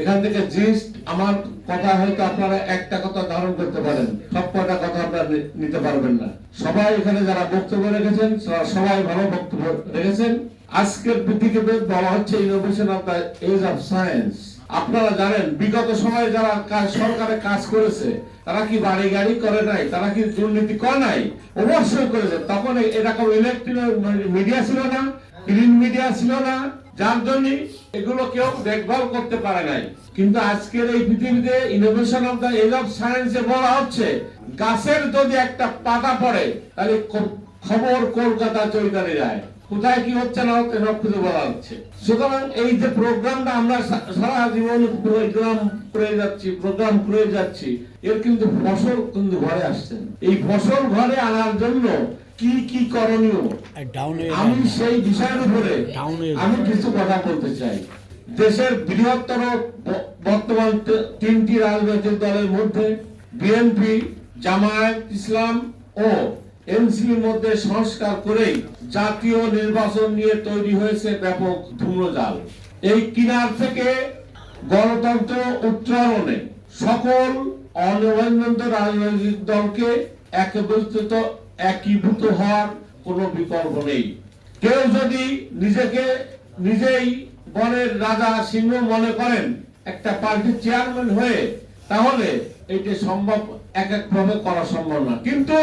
এখান থেকে জিস্ট আমার কথা হয়তো আপনারা একটা কথা ধারণ করতে পারেন। সব কটা কথা আপনারা নিতে পারবেন না। সবাই এখানে যারা বক্তব্য রেখেছেন সবাই ভালো বক্তব্য রেখেছেন। আজকের পৃথিবীতে বলা হচ্ছে innovation of the age of science আপনারা জানেন, বিগত সময়ে যারা সরকারে কাজ করেছে, তারা কি বাড়ি গাড়ি করে নাই, তারা কি দুর্নীতি করে নাই? অবশ্যই করেছে। তখন এরকম ইলেকট্রিক মিডিয়া ছিল না প্রিন্ট মিডিয়া ছিল না। যার জন্য এগুলো কেউ দেখভাল করতে পারে নাই। কিন্তু আজকের এই পৃথিবীতে innovation of the age of সায়েন্সে বলা হচ্ছে, গাছের যদি একটা পাতা পড়ে, তাহলে খবর কলকাতা চৈতালি যায় কোথায় কি হচ্ছে না হচ্ছে সব কিছু বলা হচ্ছে সুতরাং এই যে প্রোগ্রামটা আমরা সারা জীবন প্রোগ্রাম করে যাচ্ছি প্রোগ্রাম করে যাচ্ছি এর কিন্তু ফসল কিন্তু ঘরে আসছে এই ফসল ঘরে আনার জন্য কি কি করণীয়? আমি সেই বিষয়ের উপরে আমি কিছু কথা বলতে চাই। দেশের বৃহত্তর বর্তমান তিনটি রাজনৈতিক দলের মধ্যে বিএনপি জামায়াত ইসলাম ও এনসির মধ্যে সংস্কার করেই জাতীয় নির্বাচন নিয়ে তৈরি হয়েছে ব্যাপক ধূম্রজাল। এই কিনার থেকে গণতন্ত্র উত্তরণে সকল অনিবন্ধন রাজনৈতিক দলকে একত্রিত একীভূত হওয়ার কোনো বিকল্প নেই। কেউ যদি নিজেকে, নিজেই বনের রাজা সিংহ মনে করেন একটা পার্টির চেয়ারম্যান হয়ে, তাহলে এটি সম্ভব এক একভাবে করা সম্ভব না। কিন্তু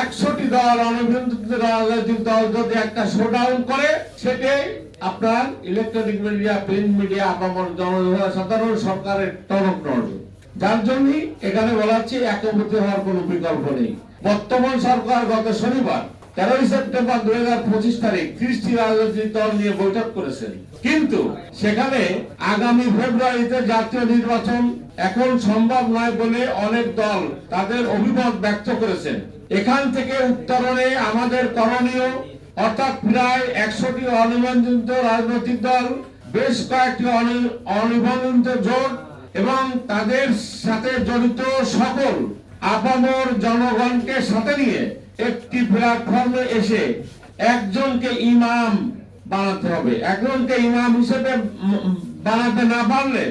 একশোটি দল অনিবন্ধিত রাজনৈতিক দল যদি একটা শোডাউন করে, সেটাই আপনার ইলেকট্রনিক মিডিয়া প্রিন্ট মিডিয়া আপামর জনসাধারণ সরকারের টনক নড়বে যার জন্য এখানে বলা হচ্ছে একমতি হওয়ার কোনো বিকল্প নেই। বর্তমান সরকার গত শনিবার তেরোই সেপ্টেম্বর দুই হাজার পঁচিশ তারিখ ত্রিশটি রাজনৈতিক দল নিয়ে বৈঠক করেছেন। কিন্তু সেখানে আগামী ফেব্রুয়ারিতে জাতীয় নির্বাচন এখন সম্ভব নয় বলে অনেক দল তাদের অভিমত ব্যক্ত করেছেন। এখান থেকে উত্তরণে আমাদের করণীয়, অর্থাৎ প্রায় একশোটি অনিবন্ধিত রাজনৈতিক দল, বেশ কয়েকটি অনি- অনিবন্ধিত জোট এবং তাদের সাথে জড়িত সকল আপামর জনগণকে সাথে নিয়ে একটি প্ল্যাটফর্মে এসে একজনকে ইমাম বানাতে হবে। একজনকে ইমাম হিসেবে বানাতে না পারলে